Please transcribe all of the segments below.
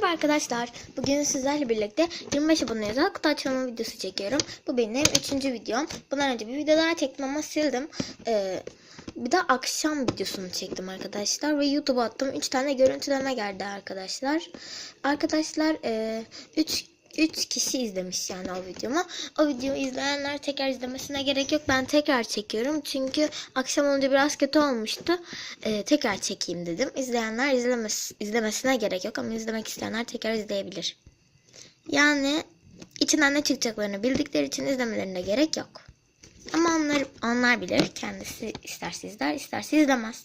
Merhaba arkadaşlar. Bugün sizlerle birlikte 25 abone özel kutu açılma videosu çekiyorum. Bu benim 3. videom. Bundan önce bir video daha çektim ama sildim. Ee, bir de akşam videosunu çektim arkadaşlar. Ve YouTube'a attım. 3 tane görüntüleme geldi arkadaşlar. Arkadaşlar 3 3 kişi izlemiş yani o videomu. O videoyu izleyenler tekrar izlemesine gerek yok. Ben tekrar çekiyorum. Çünkü akşam olunca biraz kötü olmuştu. Ee, tekrar çekeyim dedim. İzleyenler izlemes izlemesine gerek yok ama izlemek isteyenler tekrar izleyebilir. Yani içinden ne çıkacaklarını bildikleri için izlemelerine gerek yok. Ama onlar, onlar bilir. Kendisi isterse izler, isterse izlemez.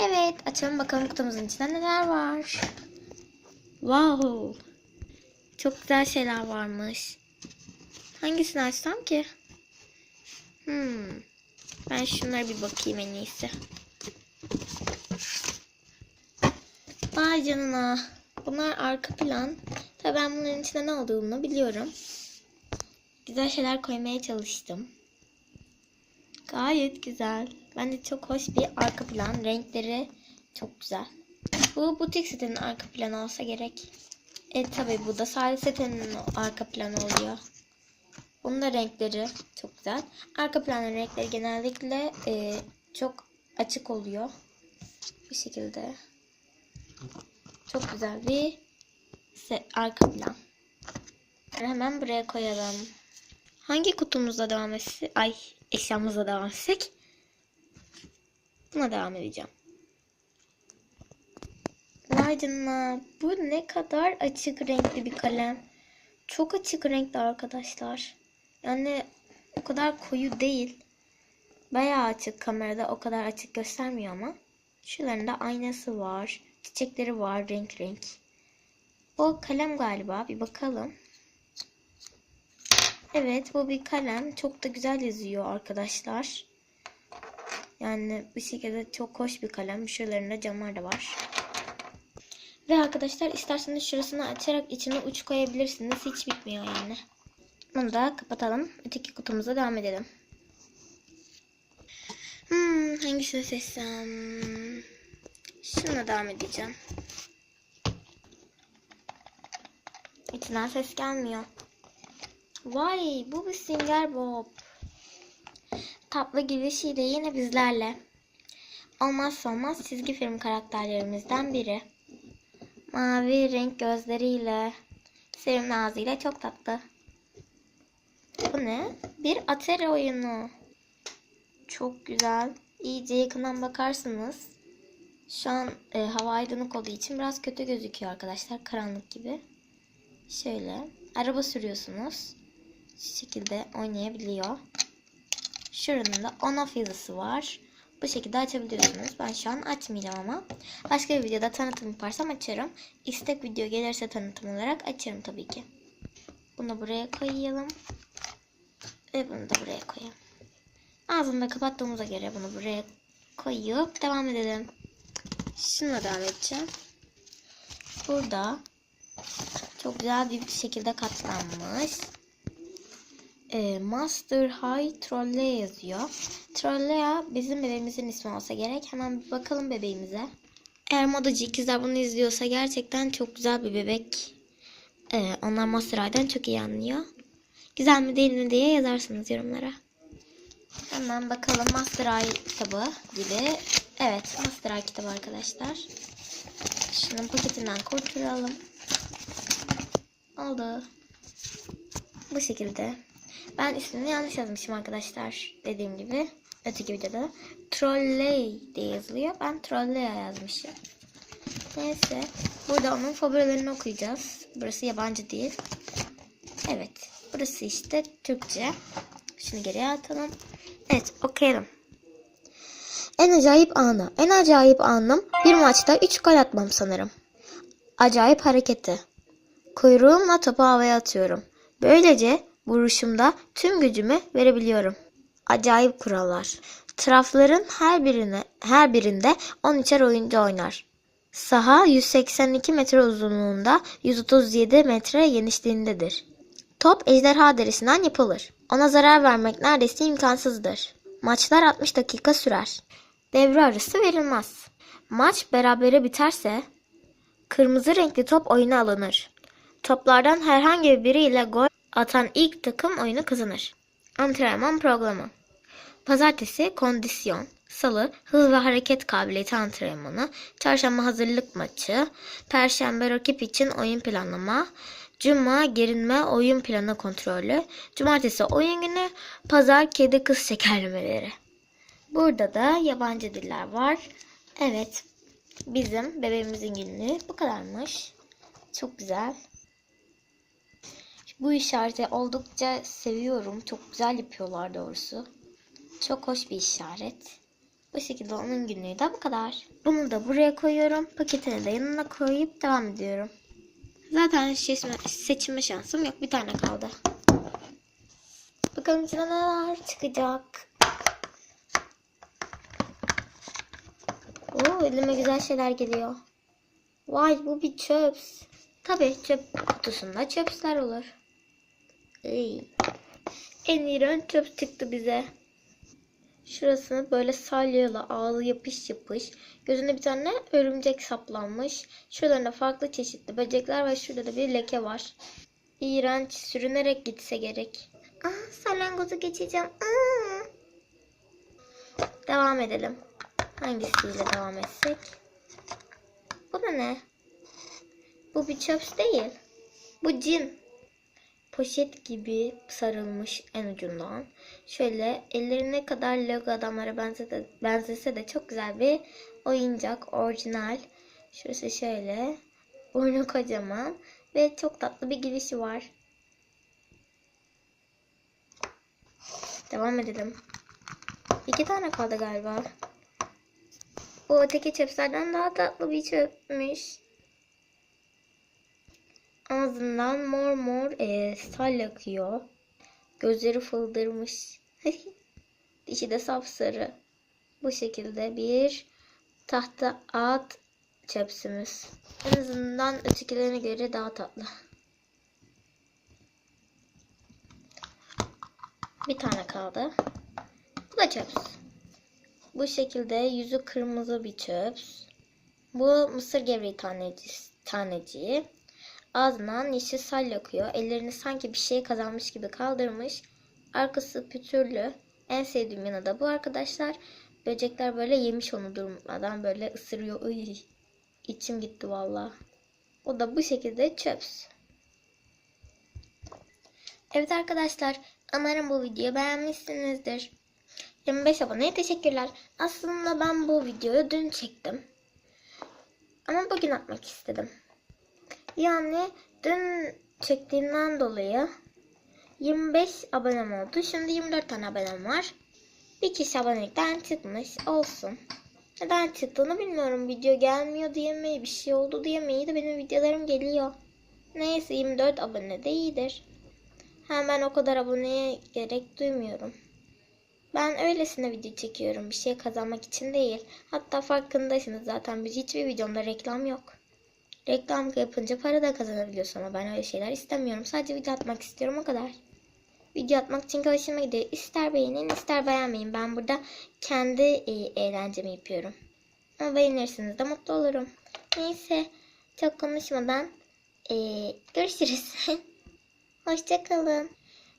Evet, açalım bakalım kutumuzun içinde neler var. Wow. Çok güzel şeyler varmış. Hangisini açsam ki? Hmm. Ben şunlara bir bakayım en iyisi. Vay canına. Bunlar arka plan. Tabii ben bunların içinde ne olduğunu biliyorum. Güzel şeyler koymaya çalıştım. Gayet güzel. Bence çok hoş bir arka plan. Renkleri çok güzel. Bu butik sitenin arka planı olsa gerek. E tabi bu da sade sitenin arka planı oluyor. Bunun da renkleri çok güzel. Arka planın renkleri genellikle e, çok açık oluyor. Bu şekilde. Çok güzel bir se- arka plan. Hemen buraya koyalım. Hangi kutumuzla devam etsek? Ay eşyamızla devam etsek? Buna devam edeceğim. Vay canına. Bu ne kadar açık renkli bir kalem. Çok açık renkli arkadaşlar. Yani o kadar koyu değil. Bayağı açık kamerada o kadar açık göstermiyor ama. Şuralarında aynası var. Çiçekleri var renk renk. Bu kalem galiba. Bir bakalım. Evet bu bir kalem. Çok da güzel yazıyor arkadaşlar. Yani bu şekilde çok hoş bir kalem. Şuralarında camlar da var. Ve arkadaşlar isterseniz şurasını açarak içine uç koyabilirsiniz. Hiç bitmiyor yani. Bunu da kapatalım. Öteki kutumuza devam edelim. Hmm, hangisini seçsem? Şuna devam edeceğim. İçinden ses gelmiyor. Vay bu bir Singer Bob. Tatlı gülüşüyle yine bizlerle. Olmazsa olmaz çizgi film karakterlerimizden biri. Mavi renk gözleriyle, sevimli ağzıyla çok tatlı. Bu ne? Bir Atari oyunu. Çok güzel. İyice yakından bakarsınız. Şu an e, hava aydınlık olduğu için biraz kötü gözüküyor arkadaşlar. Karanlık gibi. Şöyle. Araba sürüyorsunuz. Şu şekilde oynayabiliyor. Şuranın da on off yazısı var. Bu şekilde açabiliyorsunuz. Ben şu an açmayacağım ama. Başka bir videoda tanıtım yaparsam açarım. İstek video gelirse tanıtım olarak açarım tabii ki. Bunu buraya koyalım. Ve bunu da buraya koyalım. Ağzını da kapattığımıza göre bunu buraya koyup devam edelim. Şununla devam edeceğim. Burada çok güzel bir şekilde katlanmış. E, Master High Trolley yazıyor. Trolley bizim bebeğimizin ismi olsa gerek. Hemen bir bakalım bebeğimize. Eğer modacı ikizler bunu izliyorsa gerçekten çok güzel bir bebek. E, onlar Master High'den çok iyi anlıyor. Güzel mi değil mi diye yazarsınız yorumlara. Hemen bakalım Master Eye kitabı gibi. Evet Master Eye kitabı arkadaşlar. Şunun paketinden kurtulalım. Oldu. Bu şekilde. Ben ismini yanlış yazmışım arkadaşlar. Dediğim gibi. Öteki videoda. Trolley diye yazılıyor. Ben Trolleya yazmışım. Neyse. Burada onun favorilerini okuyacağız. Burası yabancı değil. Evet. Burası işte Türkçe. Şunu geriye atalım. Evet okuyalım. En acayip anı. En acayip anım bir maçta 3 gol atmam sanırım. Acayip hareketi. Kuyruğumla topu havaya atıyorum. Böylece vuruşumda tüm gücümü verebiliyorum. Acayip kurallar. Trafların her birine her birinde 13'er oyuncu oynar. Saha 182 metre uzunluğunda, 137 metre genişliğindedir. Top ejderha derisinden yapılır. Ona zarar vermek neredeyse imkansızdır. Maçlar 60 dakika sürer. Devre arası verilmez. Maç berabere biterse kırmızı renkli top oyuna alınır. Toplardan herhangi biriyle gol atan ilk takım oyunu kazanır. Antrenman programı. Pazartesi kondisyon, salı hız ve hareket kabiliyeti antrenmanı, çarşamba hazırlık maçı, perşembe rakip için oyun planlama, cuma gerinme oyun planı kontrolü, cumartesi oyun günü, pazar kedi kız şekerlemeleri. Burada da yabancı diller var. Evet, bizim bebeğimizin günlüğü bu kadarmış. Çok güzel. Bu işareti oldukça seviyorum. Çok güzel yapıyorlar doğrusu. Çok hoş bir işaret. Bu şekilde onun günlüğü de bu kadar. Bunu da buraya koyuyorum. Paketini de yanına koyup devam ediyorum. Zaten seçme, seçme şansım yok. Bir tane kaldı. Bakalım içine neler çıkacak. Oo, elime güzel şeyler geliyor. Vay bu bir çöps. Tabii çöp kutusunda çöpsler olur. En iğrenç çöp çıktı bize. Şurasını böyle salyalı ağzı yapış yapış. Gözüne bir tane örümcek saplanmış. Şuralarında farklı çeşitli böcekler ve şurada da bir leke var. İğrenç sürünerek gitse gerek. Ah salyangozu geçeceğim. Aa. Devam edelim. Hangisiyle devam etsek? Bu da ne? Bu bir çöps değil. Bu cin. Poşet gibi sarılmış en ucundan. Şöyle ellerine kadar Lego adamlara benzese, benzese de çok güzel bir oyuncak. Orijinal. Şurası şöyle. Burnu kocaman. Ve çok tatlı bir girişi var. Devam edelim. İki tane kaldı galiba. Bu öteki çöplerden daha tatlı bir çöpmüş. Ağzından mor mor e, sal akıyor. Gözleri fıldırmış. Dişi de sapsarı. Bu şekilde bir tahta at çöpsümüz. En azından ötekilerine göre daha tatlı. Bir tane kaldı. Bu da çöps. Bu şekilde yüzü kırmızı bir çöps. Bu mısır gevreği taneci, taneciği. Ağzından yeşil sal yakıyor. Ellerini sanki bir şey kazanmış gibi kaldırmış. Arkası pütürlü. En sevdiğim yanı da bu arkadaşlar. Böcekler böyle yemiş onu durmadan böyle ısırıyor. Iy, içim gitti valla. O da bu şekilde çöps. Evet arkadaşlar. Umarım bu videoyu beğenmişsinizdir. 25 aboneye teşekkürler. Aslında ben bu videoyu dün çektim. Ama bugün atmak istedim. Yani dün çektiğimden dolayı 25 abonem oldu. Şimdi 24 tane abonem var. Bir kişi abonelikten çıkmış. Olsun. Neden çıktığını bilmiyorum. Video gelmiyor diye mi? Bir şey oldu diye mi? İyi de benim videolarım geliyor. Neyse 24 abone de iyidir. Hemen o kadar aboneye gerek duymuyorum. Ben öylesine video çekiyorum. Bir şey kazanmak için değil. Hatta farkındaysanız zaten biz hiçbir videomda reklam yok. Reklam yapınca para da kazanabiliyorsun ama ben öyle şeyler istemiyorum. Sadece video atmak istiyorum o kadar. Video atmak için hoşuma gidiyor. İster beğenin ister beğenmeyin. Ben burada kendi e, eğlencemi yapıyorum. Ama beğenirsiniz de mutlu olurum. Neyse çok konuşmadan e, görüşürüz. Hoşçakalın.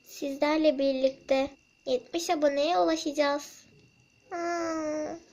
Sizlerle birlikte 70 aboneye ulaşacağız. Hmm.